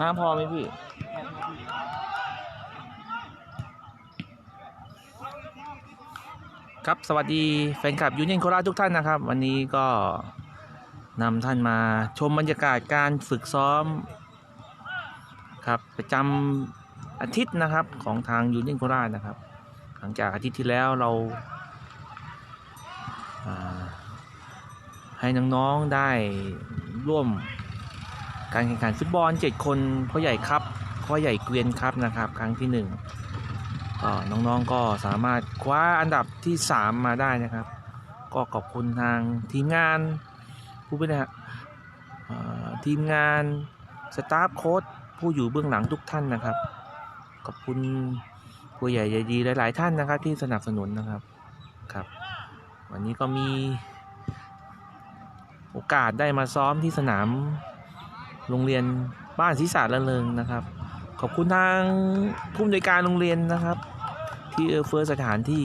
น้ำพอไหมพี่ ครับสวัสดีแฟนคลับยูเนียนโคราชทุกท่านนะครับ วันนี้ก็นำท่านมาชมบรรยากาศการฝึกซ้อม ครับประจำอาทิตย์นะครับของทางยูเนียนโคราชนะครับ หลังจากอาทิตย์ที่แล้วเราอ่าให้น้องๆได้ร่วม การแข่งขันฟุตบอล 7 คนพ่อใหญ่ครับพ่อใหญ่เกวียนครับนะครับ ครั้งที่หนึ่งก็น้องๆก็สามารถคว้าอันดับที่ 3 มาได้นะครับ ก็ขอบคุณทางทีมงานผู้บริหารเอ่อทีมงานสตาฟโค้ชผู้อยู่เบื้องหลังทุกท่านนะครับ ขอบคุณผู้ใหญ่ใจดีหลาย ๆ ท่านนะครับ ที่สนับสนุนนะครับครับ วันนี้ก็มีโอกาสได้มาซ้อมที่สนาม โรงเรียนบ้านศรีษะละเริงนะครับ ขอบคุณทางผู้อำนวยการโรงเรียนนะครับ ที่เอื้อเฟื้อสถานที่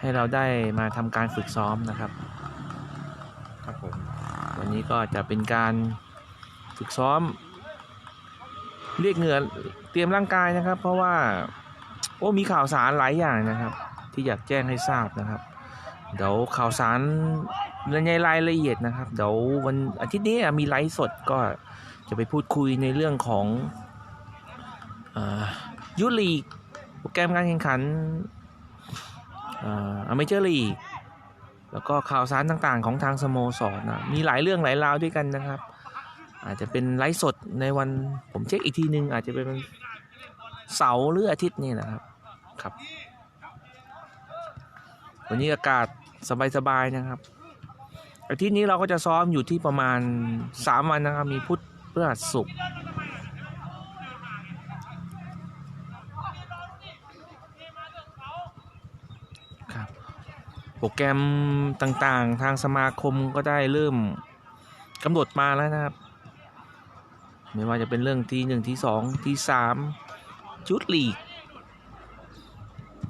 ให้เราได้มาทำการฝึกซ้อมนะครับครับผมวันนี้ก็จะเป็นการฝึกซ้อม เรียกเหงื่อเตรียมร่างกายนะครับ เพราะว่าโอ้มีข่าวสารหลายอย่างนะครับ ที่อยากแจ้งให้ทราบนะครับ เดี๋ยวข่าวสารในรายละเอียดนะครับ เดี๋ยววันอาทิตย์นี้มีไลฟ์สดก็ จะไปพูดคุยในเรื่องของยุลีกโปรแกรมการแข่งขันอเมเจอร์ลีกแล้วก็ข่าวสารต่างๆ ของทางสโมสรนะมีหลายเรื่องหลายราวด้วยกันนะครับ อาจจะเป็นไลฟ์สดในวันผมเช็คอีกทีนึง อาจจะเป็นวันเสาร์หรืออาทิตย์นี่นะครับครับ วันนี้อากาศสบายๆนะครับอาทิตย์นี้เราก็จะซ้อมอยู่ที่ประมาณ 3 วันนะครับ มีพุธ พฤหัสศุกร์ครับโปรแกรมต่างๆ ทางสมาคมก็ได้เริ่มกำหนดมาแล้วนะครับ ไม่ว่าจะเป็นเรื่องที่หนึ่งที่สองที่สามชุดลีก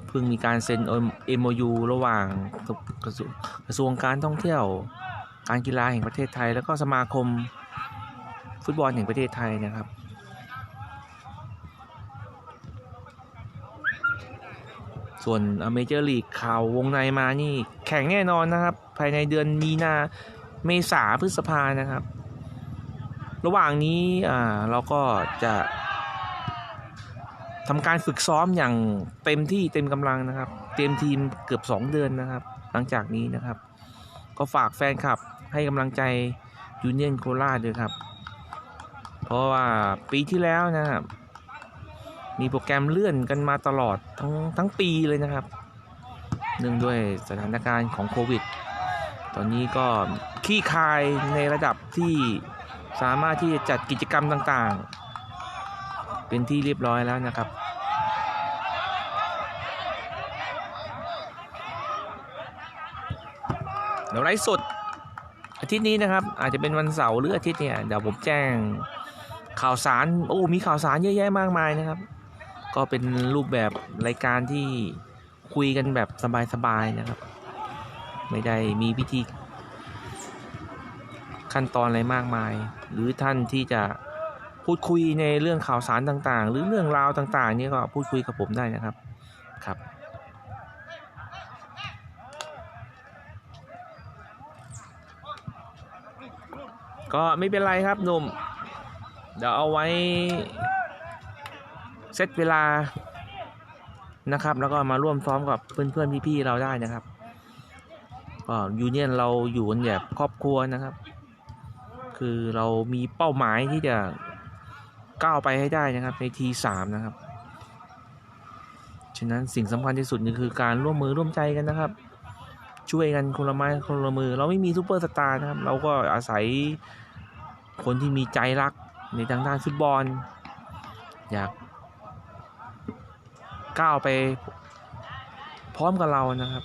เพิ่งมีการเซ็น MOU ระหว่างกระทรวงกระทรวงการท่องเที่ยว การกีฬาแห่งประเทศไทย แล้วก็สมาคม ฟุตบอลแห่งประเทศไทยนะครับ ส่วนเมเจอร์ลีกข่าววงในมานี่แข่งแน่นอนนะครับ ภายในเดือนมีนาเมษาพฤษภานะครับ ระหว่างนี้อ่าเราก็จะทำการฝึกซ้อมอย่างเต็มที่เต็มกำลังนะครับ เตรียมทีมเกือบ 2 เดือนนะครับ หลังจากนี้นะครับ ก็ฝากแฟนคลับให้กำลังใจยูเนียนโคราชด้วยครับ ราะว่าปีที่แล้วนะครับ มีโปรแกรมเลื่อนกันมาตลอดทั้งทั้งปีเลยนะครับ เนื่องด้วยสถานการณ์ของโควิด ตอนนี้ก็ขี้คายในระดับที่สามารถที่จะจัดกิจกรรมต่างๆ เป็นที่เรียบร้อยแล้วนะครับเดี๋ยวไลฟ์สดอาทิตย์นี้นะครับ อาจจะเป็นวันเสาร์หรืออาทิตย์เนี่ยเดี๋ยวผมแจ้ง ข่าวสารโอ้มีข่าวสารเยอะแยะมากมายนะครับ ก็เป็นรูปแบบรายการที่คุยกันแบบสบายๆนะครับ ไม่ได้มีพิธีขั้นตอนอะไรมากมาย หรือท่านที่จะพูดคุยในเรื่องข่าวสารต่างๆ หรือเรื่องราวต่างๆนี่ก็พูดคุยกับผมได้นะครับครับ ก็ไม่เป็นไรครับหนุ่ม เดี๋ยวเอาไว้เซตเวลานะครับ แล้วก็มาร่วมซ้อมกับเพื่อนๆพี่ๆเราได้นะครับก็ยูเนียนเราอยู่กันแบบครอบครัวนะครับ คือเรามีเป้าหมายที่จะก้าวไปให้ได้นะครับ ในทีสามนะครับ ฉะนั้นสิ่งสำคัญที่สุดนี่คือการร่วมมือร่วมใจกันนะครับ ช่วยกันคนละไม้คนละมือ เราไม่มีซูเปอร์สตาร์นะครับ เราก็อาศัยคนที่มีใจรัก ในทางด้านฟุตบอล อยากก้าวไปพร้อมกับเรานะครับ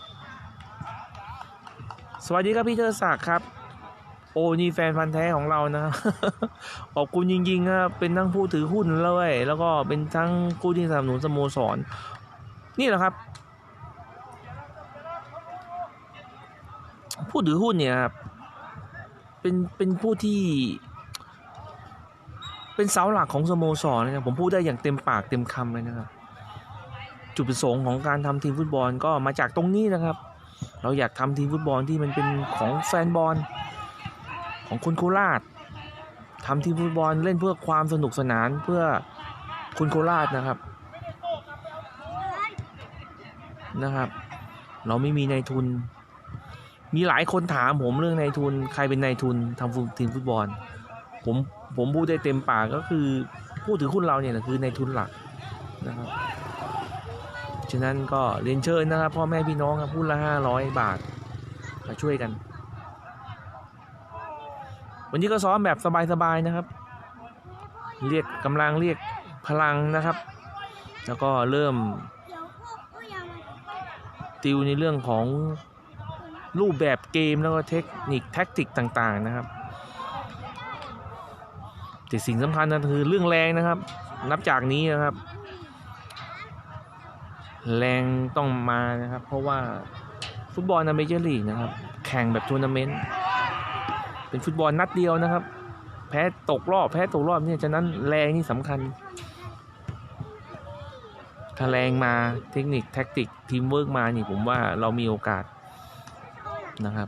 สวัสดีครับพี่เทอศักดิ์ครับ โอ้นี่แฟนพันธ์แท้ของเรานะครับขอบคุณจริงๆครับเป็นทั้งผู้ถือหุ้นเลย แล้วก็เป็นทั้งผู้ที่สนับสนุนสโมสร นี่แหละครับ ผู้ถือหุ้นเนี่ยครับเป็นเป็นผู้ที่ เป็นเสาหลักของสโมสรนะครับผมพูดได้อย่างเต็มปากเต็มคำเลยนะครับ จุดประสงค์ของการทำทีมฟุตบอลก็มาจากตรงนี้นะครับ เราอยากทำทีมฟุตบอลที่มันเป็นของแฟนบอลของคนโคราชทำทีมฟุตบอลเล่นเพื่อความสนุกสนานเพื่อคนโคราชนะครับนะครับ เราไม่มีนายทุน มีหลายคนถามผมเรื่องนายทุน ใครเป็นนายทุนทำฟุตทีมฟุตบอล ผมผมพูดได้เต็มปากก็คือผู้ถือหุ้นเราเนี่ยคือในทุนหลักนะครับฉะนั้นก็เรียนเชิญนะครับพ่อแม่พี่น้องครับหุ้นละห้าร้อยบาทมาช่วยกัน วันนี้ก็ซ้อมแบบสบายๆนะครับ เรียกกำลังเรียกพลังนะครับ แล้วก็เริ่มติวในเรื่องของรูปแบบเกมแล้วก็เทคนิคแท็กติกต่างๆนะครับ แต่สิ่งสำคัญนะคือเรื่องแรงนะครับ นับจากนี้นะครับ แรงต้องมานะครับ เพราะว่าฟุตบอลในเมเจอร์ลีกนะครับ แข่งแบบทัวร์นาเมนต์เป็นฟุตบอลนัดเดียวนะครับ แพ้ตกรอบ แพ้ตกรอบเนี่ยฉะนั้นแรงนี่สำคัญถ้าแรงมาเทคนิคแท็กติกทีมเวิร์กมานี่ผมว่าเรามีโอกาสนะครับ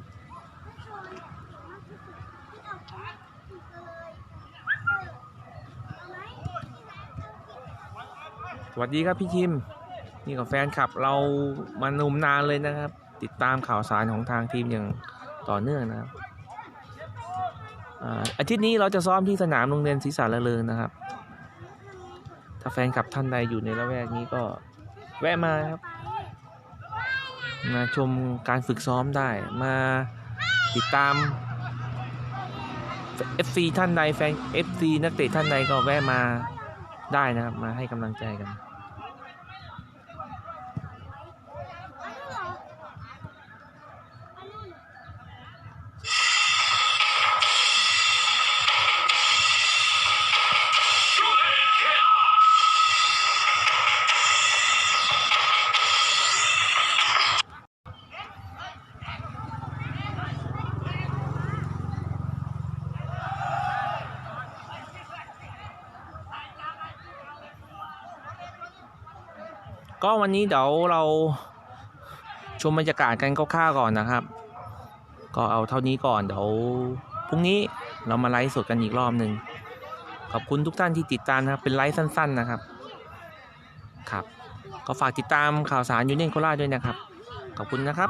วัสดีครับพี่คิม นี่กับแฟนคลับเรามานมนานเลยนะครับ ติดตามข่าวสารของทางทีมอย่างต่อเนื่องนะครับอาทิตย์นี้เราจะซ้อมที่สนามโรงเรียนศรีสารละเริงนะครับ ถ้าแฟนคลับท่านใดอยู่ในละแวกนี้ก็แวะมาครับ มาชมการฝึกซ้อมได้ มาติดตาม FC ท่านใดแฟน FC นักเตะท่านใดก็แวะมาได้นะครับ มาให้กำลังใจกัน ก็วันนี้เดี๋ยวเราชมบรรยากาศกันคร่าวๆก่อนนะครับ ก็เอาเท่านี้ก่อนเดี๋ยวพรุ่งนี้เรามาไลฟ์สดกันอีกรอบหนึ่งขอบคุณทุกท่านที่ติดตามนะครับเป็นไลฟ์สั้น ๆนะครับครับ ก็ฝากติดตามข่าวสารยูเนียนโคราชด้วยนะครับ ขอบคุณนะครับ